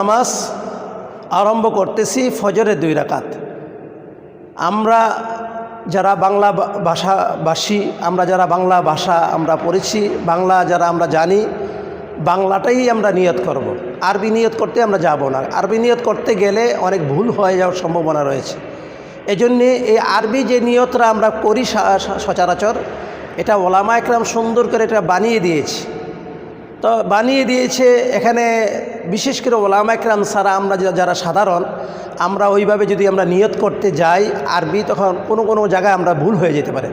নামাজ আরম্ভ করতেছি ফজরের দুই রাকাত। আমরা যারা বাংলা ভাষাভাষী আমরা যারা বাংলা ভাষা আমরা পড়েছি, বাংলা যারা আমরা জানি, বাংলাটাই আমরা নিয়ত করব। আরবি নিয়ত করতে আমরা যাব না। আরবি নিয়ত করতে গেলে অনেক ভুল হয়ে যাওয়ার সম্ভাবনা রয়েছে। এজন্যে এই আরবি যে নিয়তটা আমরা করি সচরাচর, এটা ওলামা একরাম সুন্দর করে এটা বানিয়ে দিয়েছি। তো বানিয়ে দিয়েছে এখানে বিশেষ করে ওলামা একরাম সারা আমরা যারা সাধারণ, আমরা ওইভাবে যদি আমরা নিয়ত করতে যাই, আরবি তখন কোনো কোনো জায়গায় আমরা ভুল হয়ে যেতে পারে।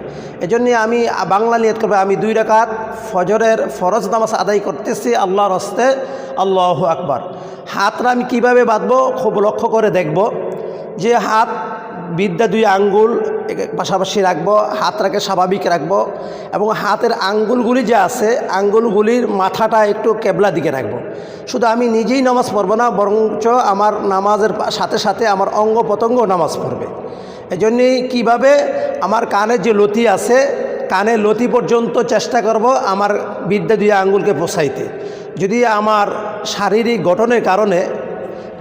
এজন্য আমি বাংলা নিয়ত করব। আমি দুই রাকাত ফজরের ফরজ নামাজ আদায় করতেছি আল্লাহর হস্তে, আল্লাহ আকবার। হাতরা আমি কীভাবে বাঁধবো খুব লক্ষ্য করে দেখব যে হাত বিদ্যা দুই আঙ্গুল পাশাপাশি রাখব, হাতটাকে স্বাভাবিক রাখব এবং হাতের আঙ্গুলগুলি যে আছে, আঙ্গুলগুলির মাথাটা একটু কেবলা দিকে রাখব। শুধু আমি নিজেই নামাজ পড়ব না, বরঞ্চ আমার নামাজের সাথে সাথে আমার অঙ্গ প্রত্যঙ্গ নামাজ পড়বে। এই জন্যেই কীভাবে আমার কানের যে লতি আছে কানের লতি পর্যন্ত চেষ্টা করব আমার বিদ্যা দুই আঙ্গুলকে পোষাইতে। যদি আমার শারীরিক গঠনের কারণে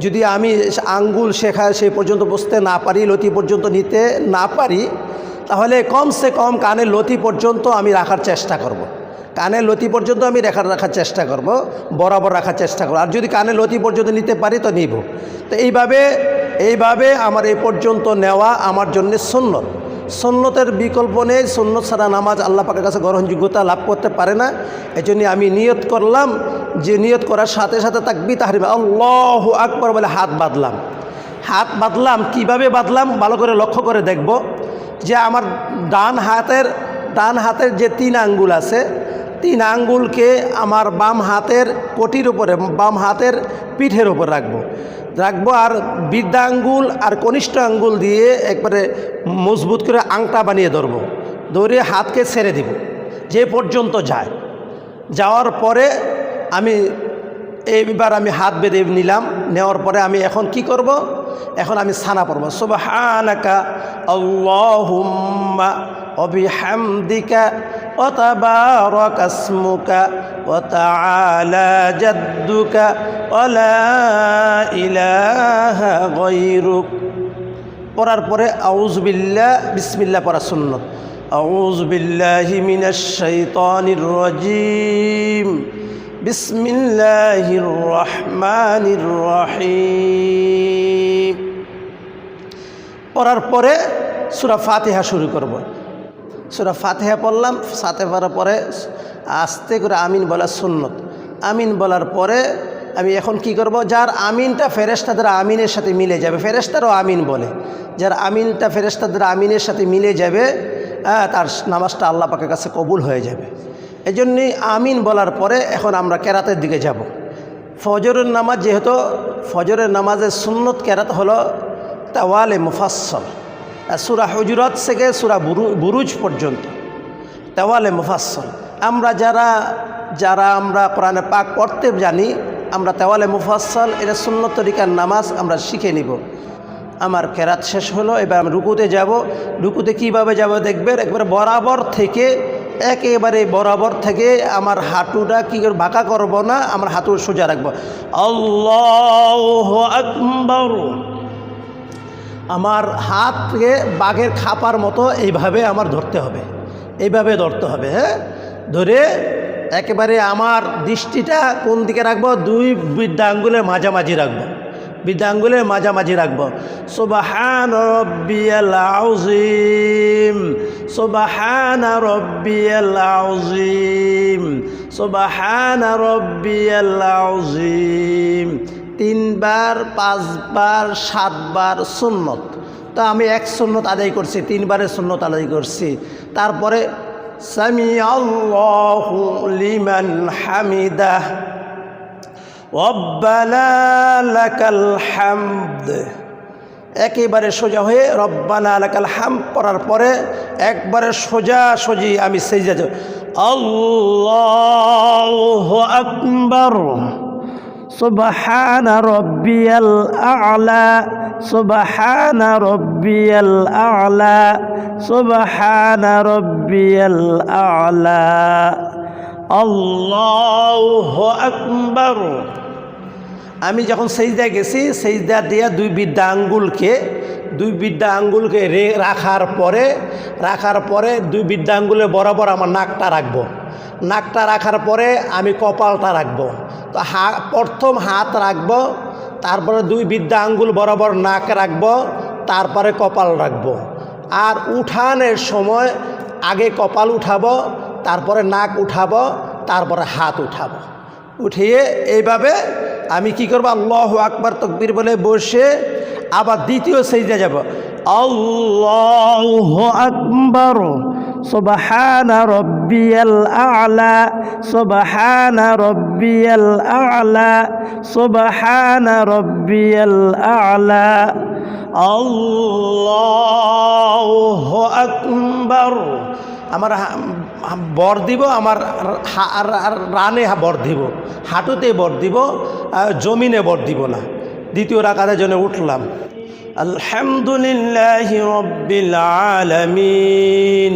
যদি আমি আঙ্গুল শেখা সেই পর্যন্ত বসতে না পারি, লতি পর্যন্ত নিতে না পারি, তাহলে কমসে কম কানের লতি পর্যন্ত আমি রাখার চেষ্টা করব। কানের লতি পর্যন্ত আমি রেখার রাখার চেষ্টা করব, বরাবর রাখার চেষ্টা করব। আর যদি কানের লতি পর্যন্ত নিতে পারি, তো নিব। তো এইভাবে এইভাবে আমার এই পর্যন্ত নেওয়া আমার জন্য সুন্নত। সন্ন্যতের বিকল্প নেই সন্ন্যত ছাড়া নামাজ আল্লাহ পাকের কাছে গ্রহণযোগ্যতা লাভ করতে পারে না। এই জন্য আমি নিয়ত করলাম যে নিয়ত করার সাথে সাথে তাকবি তাহারিম, আল্লাহ আকবর বলে হাত বাঁধলাম। হাত বাঁধলাম, কীভাবে বাঁধলাম? ভালো করে লক্ষ্য করে দেখব যে আমার ডান হাতের ডান হাতের যে তিন আঙ্গুল আছে, তিন আঙ্গুলকে আমার বাম হাতের কোটির উপরে, বাম হাতের পিঠের উপর রাখব। রাখব আর বৃদ্ধা আঙ্গুল আর কনিষ্ঠ আঙ্গুল দিয়ে একবারে মজবুত করে আংটা বানিয়ে ধরবো। ধরে হাতকে ছেড়ে দিব, যে পর্যন্ত যায়। যাওয়ার পরে আমি এইবার আমি হাত বেঁধে নিলাম, নেওয়ার পরে আমি এখন কি করব? এখন আমি সানা পড়ব। আল্লাহুম্মা অবিহামদিকা وتبارك اسمك وتعالى جدك ولا إله غيرك পড়ার পরে আউজবিল্লা বিসমিল্লা পড়া সুন্নত আউজবিল্লাহি মিনাশ শাইতানির রাজিম বিসমিল্লাহির রহমানির রহিম পড়ার পরে সুরা ফাতিহা শুরু করব সুরা ফাতেহা পড়লাম সাথে পড়ার পরে আস্তে করে আমিন বলা সুন্নত। আমিন বলার পরে আমি এখন কি করব? যার আমিনটা ফেরেস্তাদের আমিনের সাথে মিলে যাবে ফেরেস্তারও আমিন বলে। যার আমিনটা ফেরেস্তাদের আমিনের সাথে মিলে যাবে হ্যাঁ, তার নামাজটা আল্লাহ পাকের কাছে কবুল হয়ে যাবে। এই জন্যই আমিন বলার পরে এখন আমরা কেরাতের দিকে যাব। ফজরের নামাজ যেহেতু ফজরের নামাজের সুন্নত কেরাত হলো তাওয়ালে মুফাসল সুরা হুজুরত থেকে সুরা বুরু, বুরুজ পর্যন্ত। তেওয়ালে মুফাসল আমরা যারা যারা আমরা কোরআনে পাক পড়তে জানি, আমরা তেওয়ালে মুফাসল এটা সুন্নত তরিকার নামাজ আমরা শিখে নিব। আমার কেরাত শেষ হলো, এবার আমি রুকুতে যাব। রুকুতে কীভাবে যাব দেখবেন? একবারে বরাবর থেকে, একেবারে বরাবর থেকে আমার হাঁটুটা কী করে বাঁকা করব না, আমার হাঁটু সোজা রাখব। আল্লাহ আকবর। আমার হাতকে বাঘের খাপার মতো এইভাবে আমার ধরতে হবে। এইভাবে ধরতে হবে হ্যাঁ? ধরে একেবারে আমার দৃষ্টিটা কোন দিকে রাখব? দুই বৃদ্ধা আঙ্গুলের মাঝামাঝি রাখব। বৃদ্ধা আঙ্গুলের মাঝামাঝি রাখব। সোবাহান রব্বিয়াল সোবাহান রব্বিয়াল সোবাহান রব্বিয়াল তিনবার, পাঁচবার, সাতবার সুন্নত। তো আমি এক সুন্নত আদায় করছি, তিনবারের সুন্নত আদায় করছি। তারপরে সামি লিমান হামিদা, রব্বানা লাকাল হামদ। একেবারে সোজা হয়ে, রব্বানা লাকাল হাম পড়ার পরে, একবারে সোজা সোজি আমি সেই যাব আল্লাহ আকবর। সুবহান রব্বিয়াল আলা, সুবহান রব্বিয়াল আলা, সুবহান রব্বিয়াল আলা। আল্লাহু আকবার। আমি যখন সেজদা গেছি, সেজদা দিয়া দুই বিদ্যা আঙ্গুলকে, দুই বিদ্যা আঙ্গুলকে রে, রাখার পরে রাখার পরে দুই বিদ্যা আঙ্গুলে বরাবর আমার নাকটা রাখব। নাকটা রাখার পরে আমি কপালটা রাখব। তো হা, প্রথম হাত রাখব, তারপরে দুই বিদ্যা আঙ্গুল বরাবর নাক রাখব, তারপরে কপাল রাখব। আর উঠানের সময় আগে কপাল উঠাবো, তারপরে নাক উঠাবো, তারপরে হাত উঠাবো। উঠিয়ে এইভাবে আমি কি করব? আল্লাহ আকবার তকবির বলে বসে আবার দ্বিতীয় সেইজে যাব। আল্লাহ আকবর। سبحان ربي الأعلى سبحان ربي الأعلى سبحان ربي الأعلى الله أكبر আমার হা- হা- বর দিব আমার হা- আর- আর রানে হা- বর দিব হাঁটুতে বর দিব আর জমিনে বর দিব না দ্বিতীয় রাকাতের জন্য উঠলাম আলহামদুলিল্লাহ রব্বিল আলামিন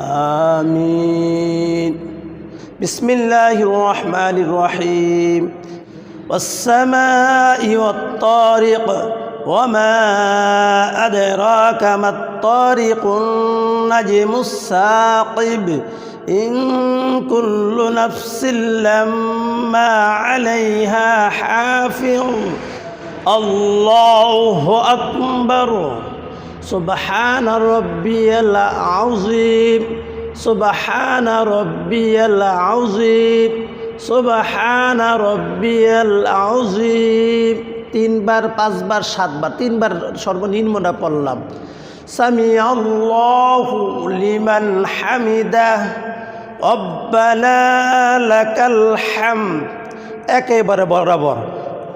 آمين. بسم الله الرحمن الرحيم. والسماء والطارق وما أدراك ما الطارق النجم الساقب إن كل نفس لما عليها حافظ. আল্লাহ আকবর সুবহান রব্বিয়াল আউজিম সুবহান রব্বিয়াল আউজিম সুবহান রব্বিয়াল আউজিম তিনবার, পাঁচবার, সাতবার, তিনবার সর্বনিম্নটা পড়লাম। সামি আল্লাহ লিমান হামিদা। অব্বালা লাকাল হাম একেবারে বরাবর।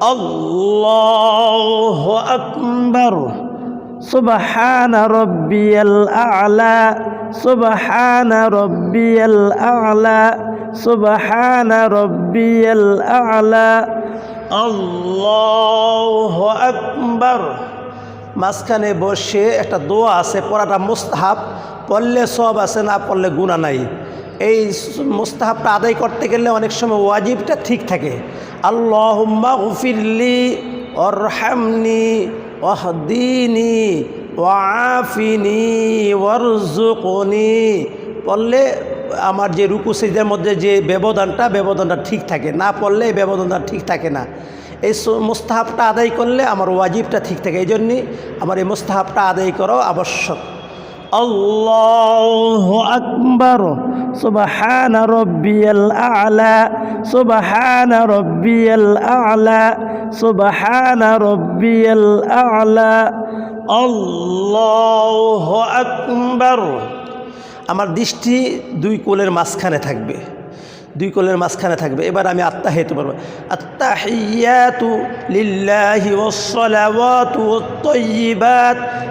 আল্লাহ আকবর সুবহান রব্বিয়াল আলা সুবহান রব্বিয়াল আলা সুবহান রব্বিয়াল আলা আল্লাহ আকবর মাঝখানে বসে একটা দোয়া আছে, পড়াটা মুস্তাহাব। পড়লে সব আছে, না পড়লে গুণা নাই। এই মোস্তাহাবটা আদায় করতে গেলে অনেক সময় ওয়াজিবটা ঠিক থাকে। আল্লাহম্মা গফিরলি, অরহামনি, ওয়াহদিনি ওয়াফিনি ওয়ারজুকনি পড়লে আমার যে রুকু সিজের মধ্যে যে ব্যবধানটা ব্যবধানটা ঠিক থাকে। না পড়লে এই ব্যবধানটা ঠিক থাকে না। এই মোস্তাহাবটা আদায় করলে আমার ওয়াজিবটা ঠিক থাকে। এই জন্যই আমার এই মোস্তাহাবটা আদায় করাও আবশ্যক। আল্লাহ আকবর। সুবাহান রব্বিয়াল আলা, সুবাহান রব্বিয়াল আলা, সুবাহান রব্বিয়াল আলা। আল্লাহ আকবর। আমার দৃষ্টি দুই কোলের মাঝখানে থাকবে। দুই কোলের মাঝখানে থাকবে। এবার আমি আত্মা হেতু পারব আত্মাহিয়াতু লিল্লাহি ওসলাওয়াতু তৈবাত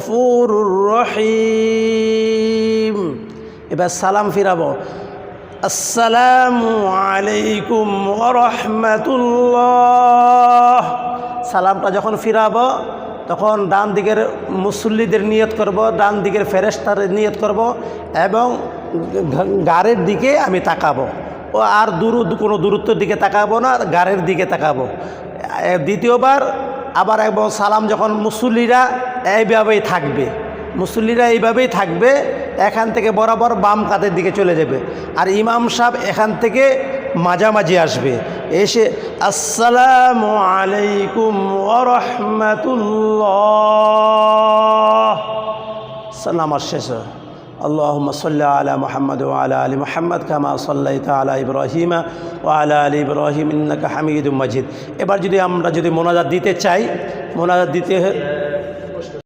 গফুর রহিম। এবার সালাম ফিরাবো। আসসালামু আলাইকুম রহমতুল্লাহ সালামটা যখন ফিরাবো, তখন ডান দিকের মুসল্লিদের নিয়ত করব, ডান দিকের ফেরেস্তার নিয়ত করব এবং গাড়ের দিকে আমি তাকাবো। ও আর দূর, কোনো দূরত্বর দিকে তাকাবো না, গাড়ের দিকে তাকাবো। দ্বিতীয়বার আবার একবার সালাম যখন মুসল্লিরা এইভাবেই থাকবে। মুসল্লিরা এইভাবেই থাকবে, এখান থেকে বরাবর বাম কাতের দিকে চলে যাবে। আর ইমাম সাহেব এখান থেকে মাঝামাঝি আসবে। এসে, আসসালামু আলাইকুম ওরহমতুল্লাহ আর শেষ। اللهم صل على محمد وعلى ال محمد كما صليت على ابراهيم وعلى ال ابراهيم انك حميد مجيد এবার যদি আমরা যদি মোনাজাত দিতে চাই মোনাজাত দিতে